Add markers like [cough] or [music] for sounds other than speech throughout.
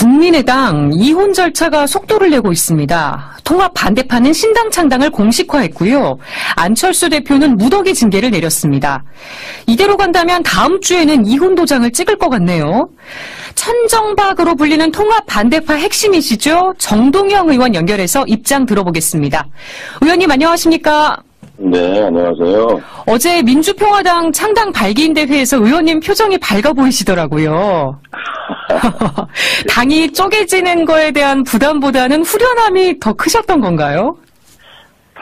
국민의당 이혼 절차가 속도를 내고 있습니다. 통합 반대파는 신당 창당을 공식화했고요. 안철수 대표는 무더기 징계를 내렸습니다. 이대로 간다면 다음 주에는 이혼 도장을 찍을 것 같네요. 천정박으로 불리는 통합 반대파 핵심이시죠? 정동영 의원 연결해서 입장 들어보겠습니다. 의원님 안녕하십니까? 네, 안녕하세요. 어제 민주평화당 창당 발기인 대회에서 의원님 표정이 밝아 보이시더라고요. [laughs] [laughs] 당이 쪼개지는 거에 대한 부담보다는 후련함이 더 크셨던 건가요?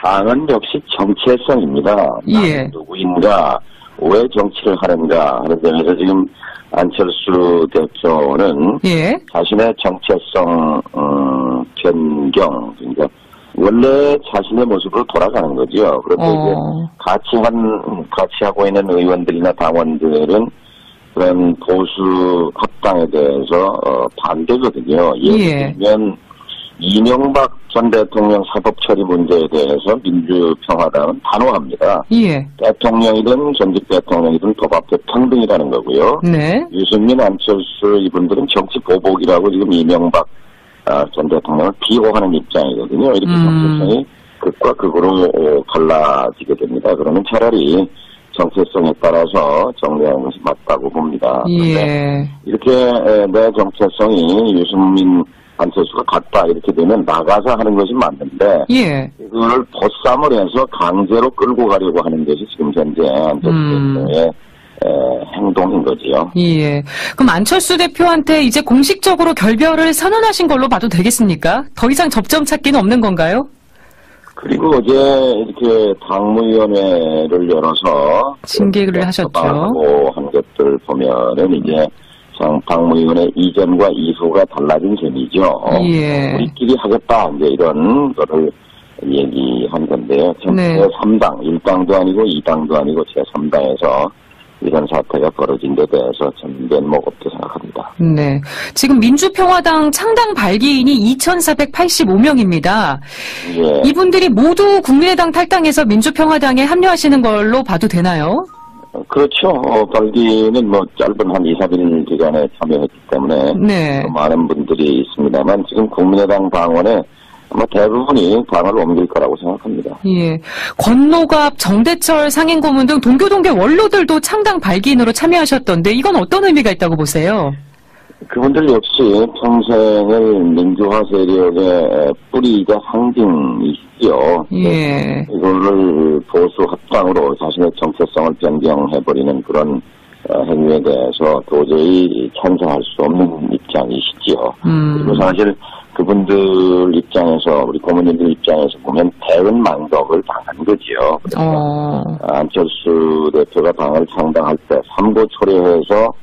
당은 역시 정체성입니다. 예. 누구인가, 왜 정치를 하는가 하는 점에서 지금 안철수 대표는 예. 자신의 정체성 어, 변경, 그러니까 원래 자신의 모습으로 돌아가는 거죠. 그런데 어. 이제 같이 한 같이 하고 있는 의원들이나 당원들은 그런 보수 합당에 대해서 어, 반대거든요. 예를 예. 들면 이명박 전 대통령 사법 처리 문제에 대해서 민주평화당은 단호합니다. 예. 대통령이든 전직 대통령이든 도박대 평등이라는 거고요. 네. 유승민, 안철수 이분들은 정치 보복이라고 지금 이명박 아, 전 대통령을 비호하는 입장이거든요. 이렇게 음. 정체성이 극과 극으로 어, 갈라지게 됩니다. 그러면 차라리 정체성에 따라서 정리하는 것이 맞다고 봅니다. 예. 이렇게 에, 내 정체성이 유승민, 안철수가 같다 이렇게 되면 나가서 하는 것이 맞는데 예. 이거를 보쌈을 해서 강제로 끌고 가려고 하는 것이 지금 현재 안철수 음. 행동인 거지요. 예. 그럼 안철수 대표한테 이제 공식적으로 결별을 선언하신 걸로 봐도 되겠습니까? 더 이상 접점 찾기는 없는 건가요? 그리고 어제 이렇게 당무위원회를 열어서 징계를 하셨죠. 하고 한 것들 보면은 이제 장 당무위원회 이전과 이후가 달라진 셈이죠. 예. 우리끼리 하겠다 이제 이런 거를 얘기한 건데요. 네. 제 3당, 1당도 아니고 2당도 아니고 제 3당에서 이런 사태가 벌어진 데 대해서 참 면목 없게 생각합니다. 네. 지금 민주평화당 창당 발기인이 2,485명입니다. 예. 이분들이 모두 국민의당 탈당해서 민주평화당에 합류하시는 걸로 봐도 되나요? 그렇죠. 어, 발기는 뭐 짧은 한 2, 3일 기간에 참여했기 때문에 네. 많은 분들이 있습니다만 지금 국민의당 당원에 아마 대부분이 당을 옮길 거라고 생각합니다. 예. 권노갑, 정대철 상임고문 등 동교동계 원로들도 창당 발기인으로 참여하셨던데 이건 어떤 의미가 있다고 보세요? 그분들 역시 평생을 민주화 세력의 뿌리이자 상징이시죠. 예. 이거를 보수 합당으로 자신의 정체성을 변경해버리는 그런 어, 행위에 대해서 도저히 찬성할 수 없는 입장이시지요. 음. 그리고 사실 그분들 입장에서 우리 고문님들 입장에서 보면 대은 망덕을 당한 거지요. 그래서 어. 안철수 대표가 당을 창당할 때 삼고 초려해서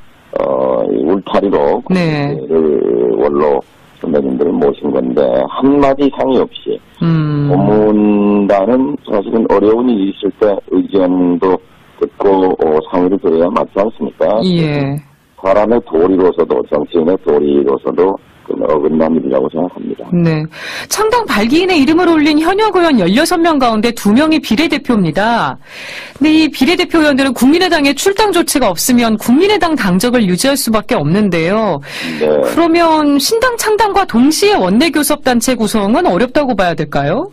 어, 이 울타리로 네. 를 원로 선배님들을 모신 건데 한마디 상의 없이 음. 고문단은 사실은 어려운 일이 있을 때 의견도 듣고 어, 상의를 드려야 맞지 않습니까? 예. 사람의 도리로서도 정치인의 도리로서도 그 어긋난 일이라고 생각합니다. 네. 창당 발기인의 이름을 올린 현역 의원 16명 가운데 2명이 비례대표입니다. 근데 이 비례대표 의원들은 국민의당에 출당 조치가 없으면 국민의당 당적을 유지할 수밖에 없는데요. 네. 그러면 신당 창당과 동시에 원내교섭단체 구성은 어렵다고 봐야 될까요?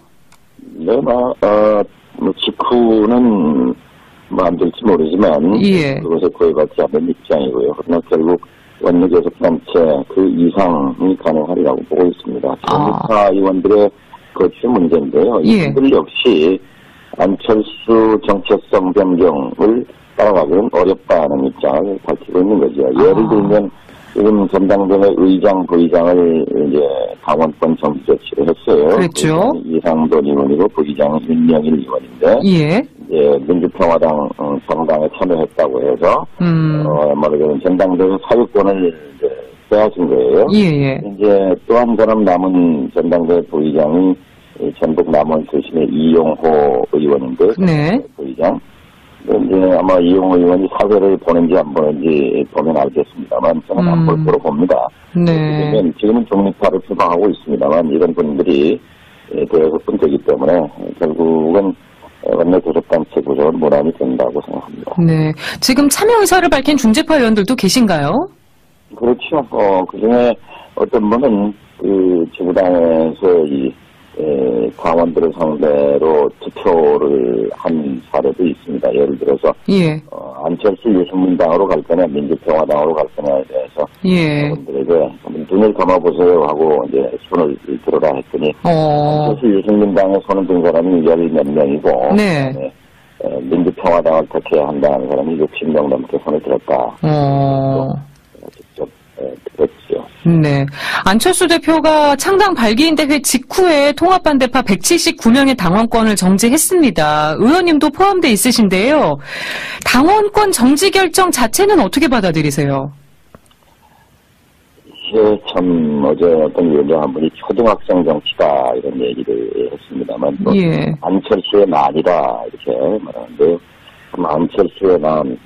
네, 뭐, 어, 뭐 직후는 뭐안 될지 모르지만 예. 그것에 구애받지 않는 입장이고요. 그러나 결국 원내교섭단체 그 이상이 가능하리라고 보고 있습니다. 정부파 의원들의 거취 문제인데요. 예. 이분들 역시 안철수 정체성 변경을 따라가기는 어렵다는 입장을 밝히고 있는 거죠. 예를 아. 들면 지금 전당대회 의장, 부의장을 이제 당원권 정지 조치를 했어요. 그랬죠. 이상돈 의원이고 부의장은 윤명일 의원인데 예. 이제 민주평화당 어, 정당에 참여했다고 해서 음. 어, 말하자면 전당대회 사유권을 이제 빼앗은 거예요. 예, 예. 이제 또 한 사람 남은 전당대회 부의장이 이 전북 남원 출신의 이용호 의원인데 네. 부의장. 근데 이제 아마 이용호 의원이 사회를 보는지 안 보는지 보면 알겠습니다만 저는 안볼 음. 거로 봅니다. 네. 왜냐면 지금은 중립파를 표방하고 있습니다만 이런 분들이 대여섯 되기 때문에 결국은 원내 교섭단체 구성은 무난히 된다고 생각합니다. 네. 지금 참여 의사를 밝힌 중재파 의원들도 계신가요? 그렇죠. 어, 그 중에 어떤 분은 그 지구당에서 이 에, 당원들을 상대로 투표를 한 사례도 있습니다. 예를 들어서 예, 어, 안철수 유승민당으로 갈 거냐 민주평화당으로 갈 거냐에 대해서 예. 분들에게 눈을 감아보세요 하고 이제 손을 들어라 했더니 어, 안철수 유승민당에 손을 든 사람이 열 몇 명이고 네. 에, 민주평화당을 택해야 한다는 사람이 60명 넘게 손을 들었다. 어. 네. 안철수 대표가 창당 발기인 대회 직후에 통합반대파 179명의 당원권을 정지했습니다. 의원님도 포함돼 있으신데요. 당원권 정지 결정 자체는 어떻게 받아들이세요? 이게 참 어제 어떤 위원장 한 분이 초등학생 정치다 이런 얘기를 했습니다만 또 예. 안철수의 난이다 이렇게 말하는데 참 안철수의 난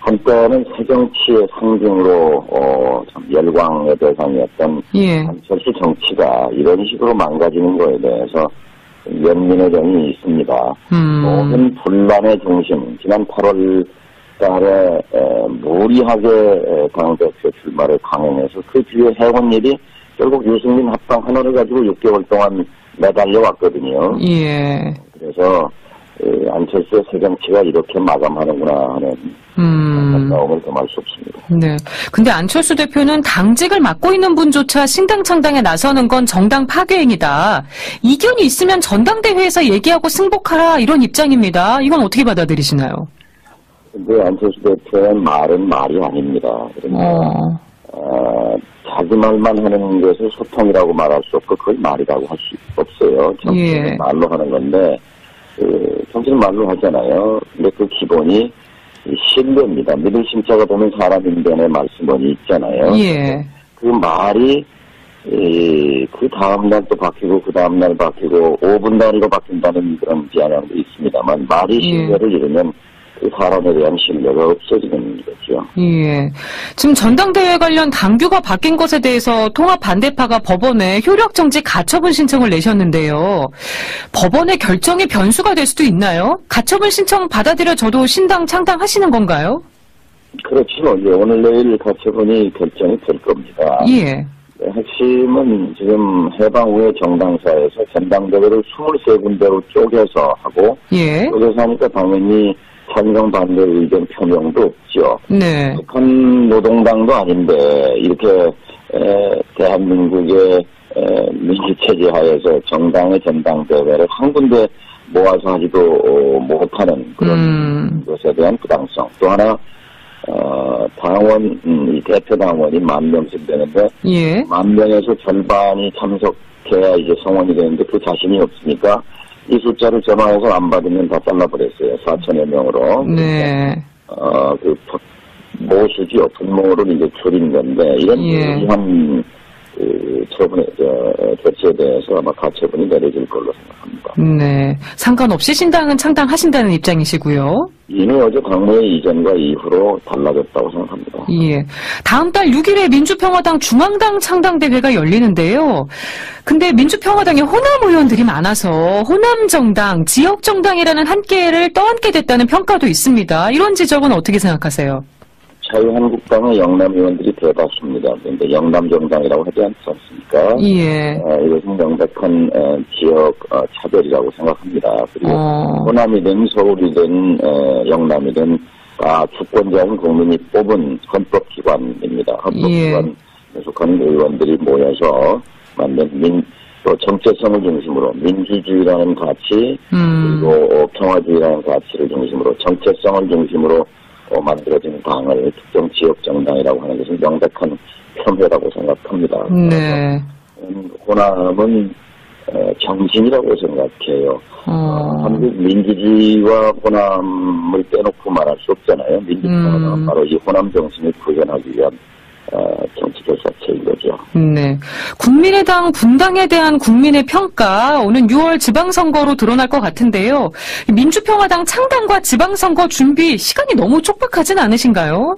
한때는 새정치의 상징으로 어, 참 열광의 대상이었던 예. 안철수 정치가 이런 식으로 망가지는 거에 대해서 연민의 정이 있습니다. 음. 모든 분란의 중심, 지난 8월 달에 에, 무리하게 에, 당대표 출마를 강행해서 그 뒤에 해온 일이 결국 유승민 합당 하나를 가지고 6개월 동안 매달려 왔거든요. 예. 그래서 에, 안철수의 새정치가 이렇게 마감하는구나 하는 음. 안타까움을 금할 수 없습니다. 네. 근데 안철수 대표는 당직을 맡고 있는 분조차 신당 창당에 나서는 건 정당 파괴행위다. 이견이 있으면 전당대회에서 얘기하고 승복하라 이런 입장입니다. 이건 어떻게 받아들이시나요? 근데 안철수 대표의 말은 말이 아닙니다. 그러니까 어. 어, 자기 말만 하는 것을 소통이라고 말할 수 없고 그걸 말이라고 할 수 없어요. 정치는 예. 말로 하는 건데 그, 정치는 말로 하잖아요. 근데 그 기본이 이 신뢰입니다. 믿을 심자가 보면 사람 인변의 말씀원이 있잖아요. 예. 그 말이 이, 그 다음날 또 바뀌고 그 다음날 바뀌고 5분 단위로 바뀐다는 그런 비아냥도 있습니다만 말이 예. 신뢰를 잃으면 그 사람에 대한 신뢰가 없어지는 거죠. 예. 지금 전당대회 관련 당규가 바뀐 것에 대해서 통합 반대파가 법원에 효력 정지 가처분 신청을 내셨는데요. 법원의 결정이 변수가 될 수도 있나요? 가처분 신청 받아들여져도 신당 창당하시는 건가요? 그렇죠. 이제 오늘 내일 가처분이 결정이 될 겁니다. 예. 네, 핵심은 지금 해방 후에 정당사에서 전당대회를 23군데로 쪼개서 하고 예. 쪼개서 하니까 당연히 찬성 반대 의견 표명도 없죠. 네. 북한 노동당도 아닌데 이렇게 에, 대한민국의 에, 민주 체제 하에서 정당의 전당대회를 한 군데 모아서 하지도 어, 못하는 그런 음. 것에 대한 부당성. 또 하나 어, 당원 음, 이 대표 당원이 만 명씩 되는데 예. 만 명에서 절반이 참석해야 이제 성원이 되는데 그 자신이 없으니까 이 숫자를 전화해서 안 받으면 다 잘라버렸어요. 4천여 명으로. 네. 어, 그, 모수지요. 분모를 이제 줄인 건데, 이런 예. 무리한, 그, 처분에, 저, 조치에 대해서 아마 가처분이 내려질 걸로 생각합니다. 네. 상관없이 신당은 창당하신다는 입장이시고요. 이미 어제 당무의 이전과 이후로 달라졌다고 생각합니다. 예. 다음 달 6일에 민주평화당 중앙당 창당대회가 열리는데요. 근데 민주평화당에 호남 의원들이 많아서 호남정당, 지역정당이라는 한계를 떠안게 됐다는 평가도 있습니다. 이런 지적은 어떻게 생각하세요? 자유한국당의 영남 의원들이 대다수입니다. 그런데 영남 정당이라고 하지 않지 않습니까? 예. 어, 이것은 명백한 어, 지역 어, 차별이라고 생각합니다. 그리고 어, 호남이든 서울이든 어, 영남이든 다 주권자인 국민이 뽑은 헌법기관입니다. 헌법기관에 속한 의원들이 모여서 만든 민, 또 정체성을 중심으로 민주주의라는 가치 음, 그리고 어, 평화주의라는 가치를 중심으로 정체성을 중심으로 어, 만들어진 당을 특정 지역 정당이라고 하는 것은 명백한 폄훼라고 생각합니다. 네. 음, 호남은 어, 정신이라고 생각해요. 어, 한국 민주주의와 호남을 빼놓고 말할 수 없잖아요. 민주평화당은 음. 바로 이 호남 정신을 구현하기 위한 어, 정치 교사체인 거죠. 네. 국민의당 분당에 대한 국민의 평가 오는 6월 지방선거로 드러날 것 같은데요. 민주평화당 창당과 지방선거 준비 시간이 너무 촉박하진 않으신가요?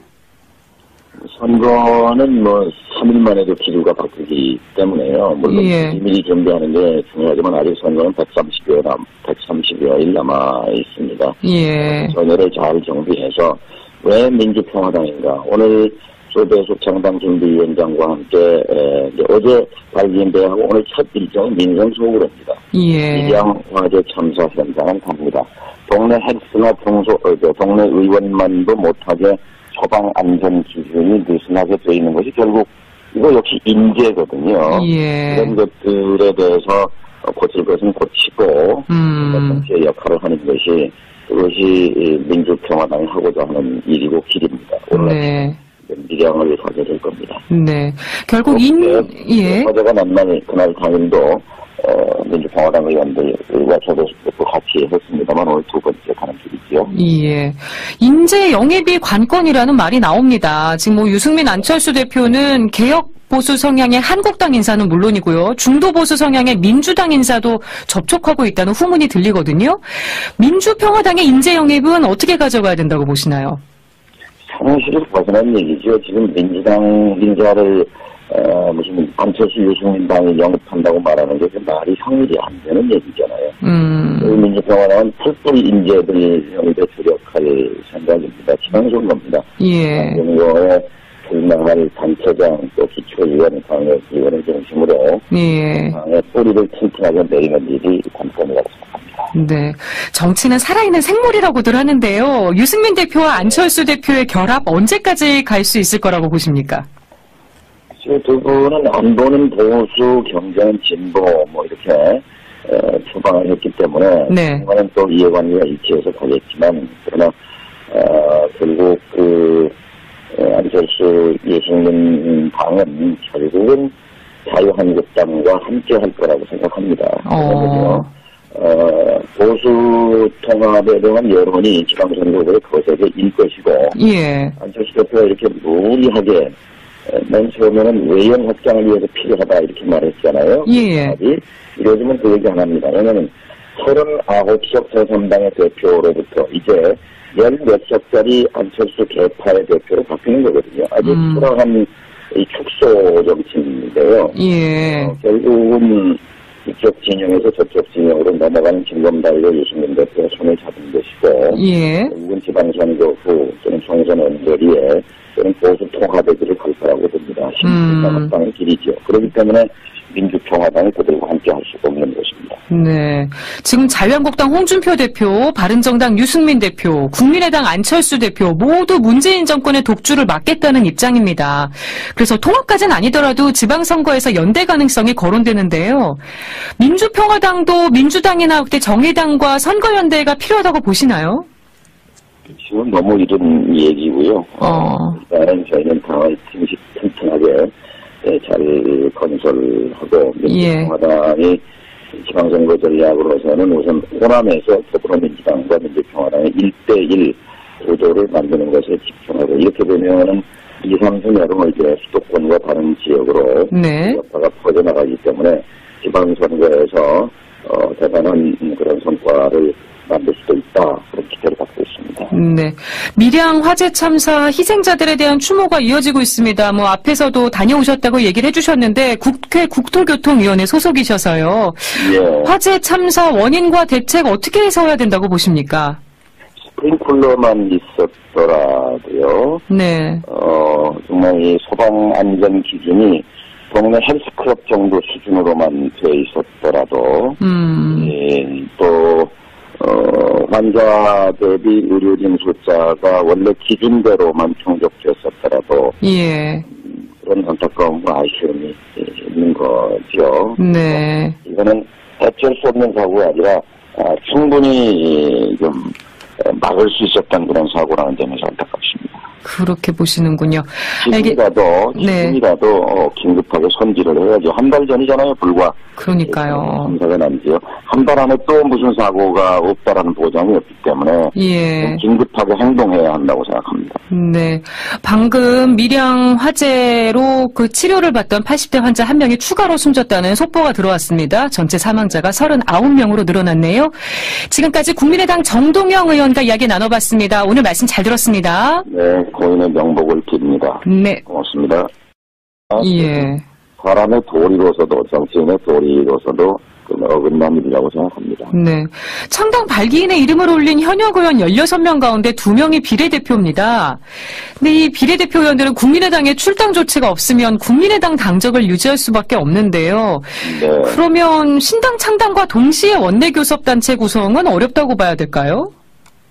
선거는 뭐 3일 만에도 기류가 바뀌기 때문에요. 물론 예. 미리 준비하는 게 중요하지만 아직 선거는 130여 남, 130여일 남아 있습니다. 예. 전열을 잘 정비해서 왜 민주평화당인가? 오늘 조대수 창당준비위원장과 함께 에, 어제 발기인대하고 오늘 첫 일정은 민생소구로입니다. 예. 밀양 화재 참사 현장을 갑니다. 동네 헬스나 평소 어, 저 동네 의원만도 못하게 소방 안전 기준이 느슨하게 되어 있는 것이 결국 이거 역시 인재거든요. 예. 이런 것들에 대해서 고칠 것은 고치고 음. 정치의 역할을 하는 것이 그것이 이 민주평화당이 하고자 하는 일이고 길입니다. 오늘 네. 미량을 가게 될 겁니다. 네. 결국 인, 예. 화제가 난 날, 그날 당일도, 어, 민주평화당 의원들과 저도 또 같이 했습니다만 오늘 두 번째 가는 길이지요. 예. 인재 영입이 관건이라는 말이 나옵니다. 지금 뭐 유승민 안철수 대표는 개혁 보수 성향의 한국당 인사는 물론이고요. 중도 보수 성향의 민주당 인사도 접촉하고 있다는 후문이 들리거든요. 민주평화당의 인재 영입은 어떻게 가져가야 된다고 보시나요? 상식을 벗어난 얘기죠. 지금 민주당 인자를 어, 무슨 안철수 유승민당이 영입한다고 말하는 게그 말이 성립이 안 되는 얘기잖아요. 음, 민주평화당은 풀뿌리 인재들 영입에 주력할 생각입니다. 지방선 겁니다. 예. 정부에 불망할 단체장 또 기초위원, 광역위원을 중심으로 예. 당의 뿌리를 튼튼하게 내리는 일이 관건이라고 생각합니다. 네. 정치는 살아있는 생물이라고들 하는데요. 유승민 대표와 안철수 대표의 결합 언제까지 갈 수 있을 거라고 보십니까? 두 분은 안 보는 보수, 경제는 진보 뭐 이렇게 에, 추방을 했기 때문에 네. 그거는 또 이해관계가 일치해서 가겠지만 그러나 어, 결국 그 에, 안철수 유승민 당은 결국은 자유한국당과 함께 할 거라고 생각합니다. 왜냐면요, 어, 보수 통합에 대한 여론이 지방선거에 거세게 일 것이고 예. 안철수 대표가 이렇게 무리하게 에, 맨 처음에는 외연 확장을 위해서 필요하다 이렇게 말했잖아요. 예. 아직 이러지면 그 얘기 안 합니다. 왜냐하면 39석 제3당의 대표로부터 이제 열몇 석짜리 안철수 개파의 대표로 바뀌는 거거든요. 아주 음. 초라한 이 축소 정치인데요. 예. 어, 결국은 이쪽 진영에서 저쪽 진영으로 넘어가는 진검달려 유승민 대표가 손을 잡은 것이고 예. 결국은 지방선거 후 또는 총선 언저리에 또는 보수 통합의 길을 갈 거라고 봅니다. 음. 신민당의 길이죠. 그렇기 때문에 민주평화당이 그들과 함께 할 수가 없는 것입니다. 네. 지금 자유한국당 홍준표 대표, 바른정당 유승민 대표, 국민의당 안철수 대표 모두 문재인 정권의 독주를 막겠다는 입장입니다. 그래서 통합까지는 아니더라도 지방선거에서 연대 가능성이 거론되는데요. 민주평화당도 민주당이나 그때 정의당과 선거연대가 필요하다고 보시나요? 지금 너무 이른 얘기고요. 어. 일단은 저희는 당을 튼튼하게 예, 잘 건설하고 예. 민주평화당이 지방선거 전략으로서는 우선 호남에서 더불어민주당과 민주평화당의 1대1 구도를 만드는 것에 집중하고 이렇게 보면은 2, 3순위로 이제 수도권과 다른 지역으로 네. 여파가 퍼져나가기 때문에 지방선거에서 어, 대단한 그런 성과를 만들 수도 있다 그런 기대를 갖고 있습니다. 네. 밀양 화재 참사 희생자들에 대한 추모가 이어지고 있습니다. 뭐 앞에서도 다녀오셨다고 얘기를 해주셨는데 국회 국토교통위원회 소속이셔서요. 예. 화재 참사 원인과 대책 어떻게 해서야 된다고 보십니까? 스프링쿨러만 있었더라도요, 네. 어, 정말 이 소방 안전 기준이 동네 헬스클럽 정도 수준으로만 돼 있었더라도, 음. 예, 또, 어, 환자 대비 의료진 숫자가 원래 기준대로만 충족됐었더라도, 예. 그런 안타까움과 아쉬움이 있는 거죠. 네. 이거는 어쩔 수 없는 사고가 아니라, 아, 충분히 좀, 어, 막을 수 있었던 그런 사고라는 점에서 안타깝습니다. 그렇게 보시는군요. 알겠- 지금이라도, 네. 지금이라도 어, 긴급하게 손질을 해야죠. 한 달 전이잖아요, 불과. 그러니까요. 참사가 난지요. 한 달 안에 또 무슨 사고가 없다라는 보장이 없기 때문에 예. 긴급하게 행동해야 한다고 생각합니다. 네. 방금 밀양 화재로 그 치료를 받던 80대 환자 한 명이 추가로 숨졌다는 속보가 들어왔습니다. 전체 사망자가 39명으로 늘어났네요. 지금까지 국민의당 정동영 의원과 이야기 나눠봤습니다. 오늘 말씀 잘 들었습니다. 네, 고인의 명복을 빕니다. 네. 고맙습니다. 예. 사람의 도리로서도 정치인의 도리로서도 그 어긋난 일이라고 생각합니다. 네. 창당 발기인의 이름을 올린 현역 의원 16명 가운데 2명이 비례대표입니다. 근데 이 비례대표 의원들은 국민의당에 출당 조치가 없으면 국민의당 당적을 유지할 수밖에 없는데요. 네. 그러면 신당 창당과 동시에 원내교섭단체 구성은 어렵다고 봐야 될까요?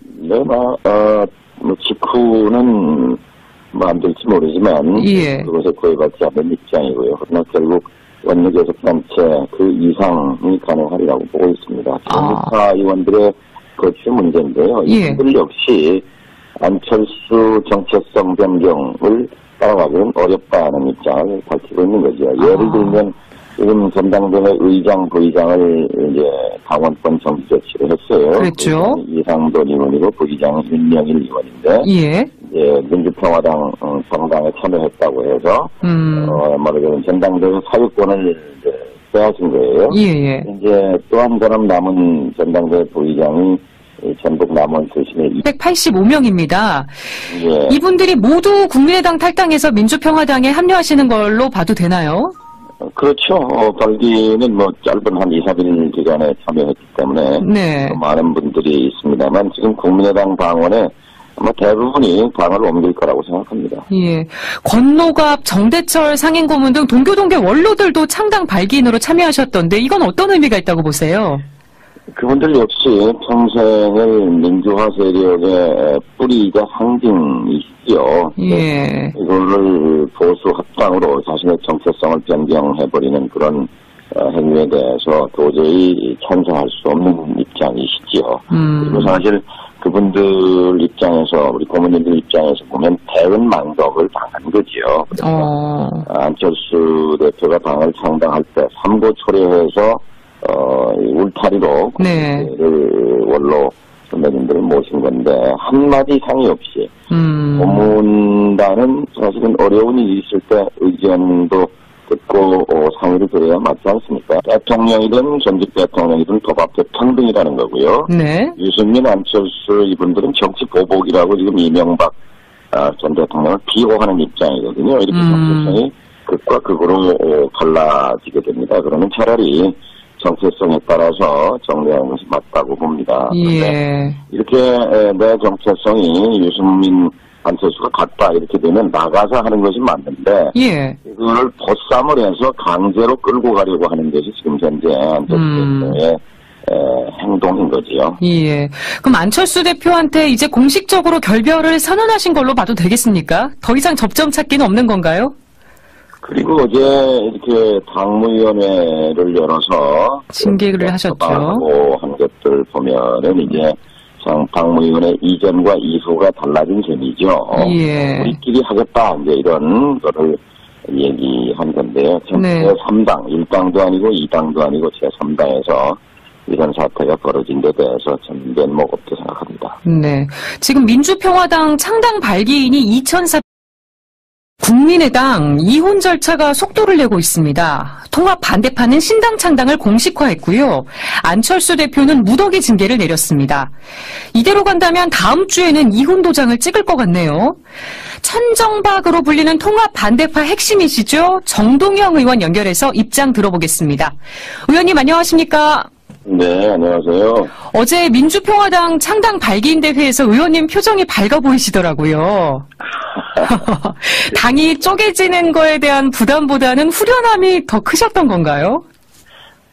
네, 뭐, 어, 뭐 직후는 뭐안 될지 모르지만 예. 그것에 구애받지 않는 입장이고요. 그러나 결국 원내교섭단체 그 이상이 가능하리라고 보고 있습니다. 정부파 의원들의 거취 문제인데요. 예. 이분들 역시 안철수 정체성 변경을 따라가기는 어렵다는 입장을 밝히고 있는 거죠. 예를 아. 들면 지금 전당대회 의장, 부의장을 이제 당원권 정지 조치를 했어요. 의장이 이상돈 의원이고 부의장은 윤명일 의원인데 예. 이제 민주평화당 어, 정당에 참여했다고 해서 음. 어, 말하자면 전당대회 사유권을 이제 빼앗은 거예요. 예, 예. 이제 또 한 사람 남은 전당대회 부의장이 이 전북 남원 출신의 이- 285명입니다. 예. 이분들이 모두 국민의당 탈당해서 민주평화당에 합류하시는 걸로 봐도 되나요? 그렇죠. 어, 발기는 뭐 짧은 한 2, 3일 기간에 참여했기 때문에 네. 또 많은 분들이 있습니다만 지금 국민의당 당원에 아마 대부분이 당을 옮길 거라고 생각합니다. 예. 권노갑, 정대철 상임고문 등 동교동계 원로들도 창당 발기인으로 참여하셨던데 이건 어떤 의미가 있다고 보세요? 그분들 역시 평생을 민주화 세력의 뿌리이자 상징이시죠. 예. 이거를 보수 합당으로 자신의 정체성을 변경해버리는 그런 어, 행위에 대해서 도저히 찬성할 수 없는 입장이시지요. 음. 그리고 사실 그분들 입장에서 우리 고문님들 입장에서 보면 대은 망덕을 당한 거지요. 그래서 어. 안철수 대표가 당을 창당할 때 삼고 초려해서 어, 이 울타리로 네. 원로 선배님들을 모신 건데 한마디 상의 없이 음. 고문단은 사실은 어려운 일이 있을 때 의견도 듣고 어, 상의를 드려야 맞지 않습니까? 대통령이든 전직 대통령이든 도박대 평등이라는 거고요. 네. 유승민, 안철수 이분들은 정치 보복이라고 지금 이명박 아, 전 대통령을 비호하는 입장이거든요. 이렇게 음. 정체성이 극과 극으로 어, 갈라지게 됩니다. 그러면 차라리 정체성에 따라서 정리하는 것이 맞다고 봅니다. 예. 이렇게 에, 내 정체성이 유승민, 안철수가 같다 이렇게 되면 나가서 하는 것이 맞는데 예. 이거를 보쌈을 해서 강제로 끌고 가려고 하는 것이 지금 현재 안철수 음. 대표의 에, 행동인 거지요. 예. 그럼 안철수 대표한테 이제 공식적으로 결별을 선언하신 걸로 봐도 되겠습니까? 더 이상 접점 찾기는 없는 건가요? 그리고 어제 이렇게 당무위원회를 열어서 징계를 하셨죠. 한 것들 보면은 이제 장 당무위원회 이전과 이후가 달라진 셈이죠. 예. 우리끼리 하겠다 이제 이런 거를 얘기한 건데요. 네. 제 3당, 1당도 아니고 2당도 아니고 제 3당에서 이런 사태가 벌어진 데 대해서 좀 면목 없게 생각합니다. 네. 지금 민주평화당 창당 발기인이 2,400 국민의당 이혼 절차가 속도를 내고 있습니다. 통합 반대파는 신당 창당을 공식화했고요. 안철수 대표는 무더기 징계를 내렸습니다. 이대로 간다면 다음 주에는 이혼 도장을 찍을 것 같네요. 천정박으로 불리는 통합 반대파 핵심이시죠? 정동영 의원 연결해서 입장 들어보겠습니다. 의원님 안녕하십니까? 네, 안녕하세요. 어제 민주평화당 창당 발기인 대회에서 의원님 표정이 밝아 보이시더라고요. [laughs] 당이 쪼개지는 거에 대한 부담보다는 후련함이 더 크셨던 건가요?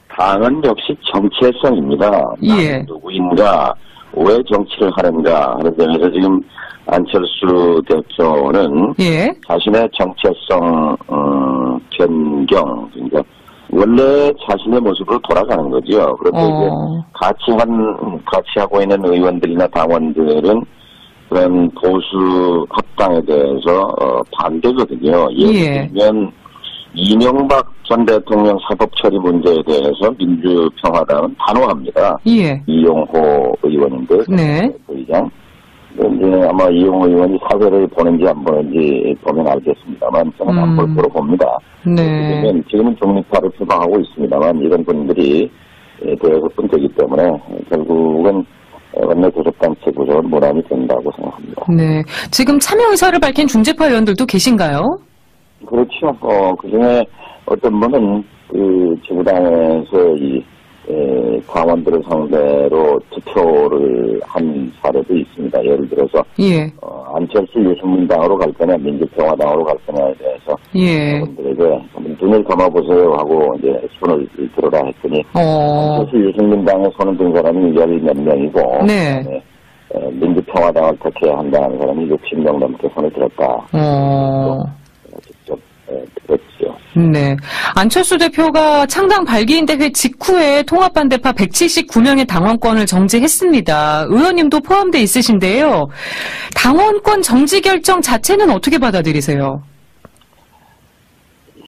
당은 역시 정체성입니다. 예. 누구인가, 왜 정치를 하는가 하는 점에서 지금 안철수 대표는 예. 자신의 정체성 어, 변경, 그러니까 원래 자신의 모습으로 돌아가는 거죠. 그런데 어. 이제 같이 한 같이 하고 있는 의원들이나 당원들은 그런 보수 합당에 대해서 어, 반대거든요. 예. 예를 들면 이명박 전 대통령 사법 처리 문제에 대해서 민주평화당은 단호합니다. 예. 이용호 의원인데 네. 의장. 이제 아마 이용호 의원이 사회를 보는지 안 보는지 보면 알겠습니다만 저는 음. 안볼 거로 봅니다. 네. 왜냐면 지금은 독립파를 표방하고 있습니다만 이런 분들이 에 대해서 분되기 때문에 결국은 원내 교섭단체 구성은 무난히 된다고 생각합니다. 네. 지금 참여 의사를 밝힌 중재파 의원들도 계신가요? 그렇죠. 어, 그 중에 어떤 분은 그 지구당에서 이 에, 당원들을 상대로 투표를 한 사례도 있습니다. 예를 들어서 예, 어, 안철수 유승민당으로 갈 거냐 민주평화당으로 갈 거냐에 대해서 예, 한번 눈을 감아보세요 하고 이제 손을 들어라 했더니 어, 안철수 유승민당에 손을 든 사람이 열 몇 명이고 네. 에, 민주평화당을 택해야 한다는 사람이 60명 넘게 손을 들었다. 어. 직접 에, 들었죠. 네. 안철수 대표가 창당 발기인 대회 직후에 통합반대파 179명의 당원권을 정지했습니다. 의원님도 포함돼 있으신데요. 당원권 정지 결정 자체는 어떻게 받아들이세요?